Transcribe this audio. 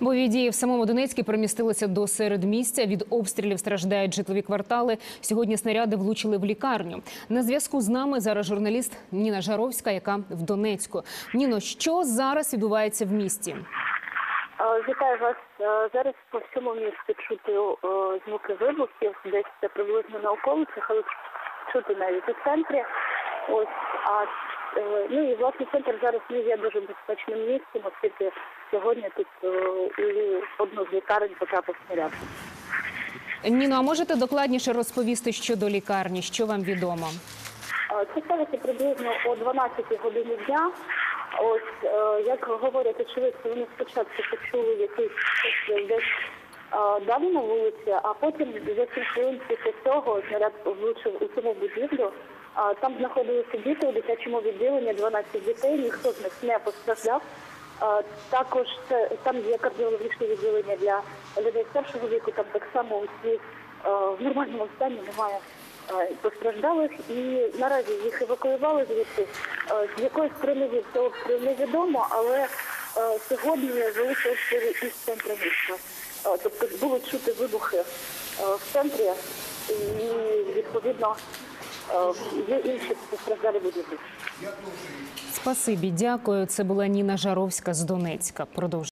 Бойові дії в самому Донецьку перемістилися до середмістя. Від обстрілів страждають житлові квартали. Сьогодні снаряди влучили в лікарню. На зв'язку з нами зараз журналіст Ніна Жаровська, яка в Донецьку. Ніно, що зараз відбувається в місті? Вітаю вас. Зараз по всьому місту чути звуки вибухів, десь це приблизно на околицях, але чути навіть у центрі. Ось а е, ну і власне центр зараз не є дуже безпечним місцем, у одну з лікарень потрапив снаряд. Ніно, а можете докладніше розповісти щодо лікарні? Що вам відомо? Е, Це сталося приблизно о 12 годині дня. Ось е, як говорять очевидці, вони спочатку почули якийсь десь е, далі на вулиці, а потім за 7 хвилин після цього снаряд влучив у цьому будівлю. Там знаходилися діти у дитячому відділенні, 12 дітей, ніхто з них не постраждав. Також це там є кардіологічне відділення для людей старшого віку. Там так само усі в нормальному стані немає постраждалих, і наразі їх евакуювали звідси. З якоїсь приливів цього невідомо, але сьогодні великі обстріли із центру міста. Тобто було чути вибухи в центрі, і відповідно є інші постраждалі будівлі. Спасибі, дякую. Це була Ніна Жаровська з Донецька. Продовж.